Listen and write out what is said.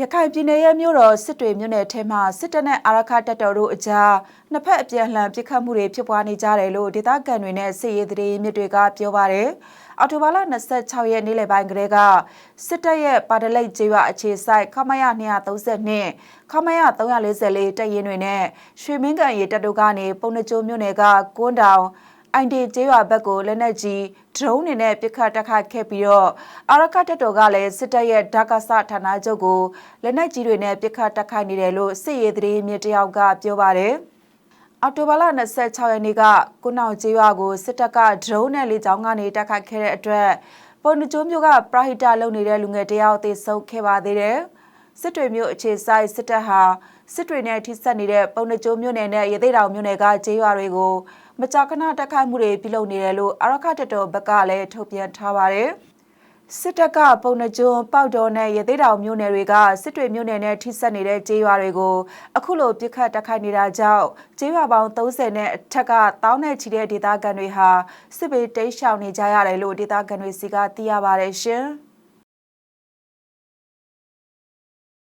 ရခိုင်ပြည်နယ်ရဲ့မြို့တော်စစ်တွေမြို့နယ်ထဲမှာစစ်တပ်နဲ့အာရခတပ်တော်တို့အကြားနှစ်ဖက်အပြန်အလှန်ပစ်ခတ်မှုတွေဖြစ်ပွားနေကြတယ်လို့ဒေသခံတွေနဲ့စစ်ရေးသတင်းမြစ်တွေကပြောပါတယ်။အော်တိုဘာလ26ရက်နေ့လယ်ပိုင်းကလေးကစစ်တပ်ရဲ့ပါဒလိတ်ကျေးရွာအခြေဆိုင်ခမရ232ခမရ344တပ်ရင်းတွေနဲ့ရွှေမင်းကန်ရေတပ်တို့ကနေပုံနှကျိုးမြို့နယ်ကကွန်းတောင် အိုင်ဒီကျေးရွာဘက်ကိုလက်နက်ကြီးဒရုန်းတွေနဲ့ပစ်ခတ်တိုက်ခိုက်ခဲ့ပြီးတော့အာရကတပ်တော်ကလည်းစစ်တပ်ရဲ့ဓာကဆဌာနချုပ်ကိုလက်နက်ကြီးတွေနဲ့ပစ်ခတ်တိုက်ခိုက်နေတယ်လို့စစ်ရေးသတင်းမြစ်တယောက်ကပြောပါတယ်။အော်တိုဘာလ26ရက်နေ့ကကုနောင်ကျေးရွာကိုစစ်တပ်ကဒရုန်းနဲ့လေကြောင်းကနေတိုက်ခိုက်ခဲ့တဲ့အတွက်ပုံနှကျိုးမျိုးကပရဟိတလုပ်နေတဲ့လူငယ်တယောက်သေဆုံးခဲ့ပါသေးတယ်။ စစ်တွေမျိုးအခြေဆိုင်စစ်တပ်ဟာစစ်တွေနဲ့ထိစပ်နေတဲ့ပုံနှကျိုးမျိုးနယ်နဲ့ရသေးတောင်မျိုးနယ်ကကျေးရွာတွေကိုမကြာခဏတက်ခိုက်မှုတွေပြုလုပ်နေတယ်လို့အရခတတော်ဘက်ကလည်းထုတ်ပြန်ထားပါတယ်။စစ်တပ်ကပုံနှကျွန်းပေါက်တော်နဲ့ရသေးတောင်မြို့နယ်တွေကစစ်တွေမြို့နယ်နဲ့ထိစပ်နေတဲ့ကျေးရွာတွေကိုအခုလိုပြစ်ခတ်တက်ခိုက်နေတာကြောင့်ကျေးရွာပေါင်း30နဲ့အထက်ကတောင်းနဲ့ချီတဲ့ဒေသခံတွေဟာစစ်ဘေးတိမ်းရှောင်နေကြရတယ်လို့ဒေသခံတွေစီကသိရပါတယ်ရှင်။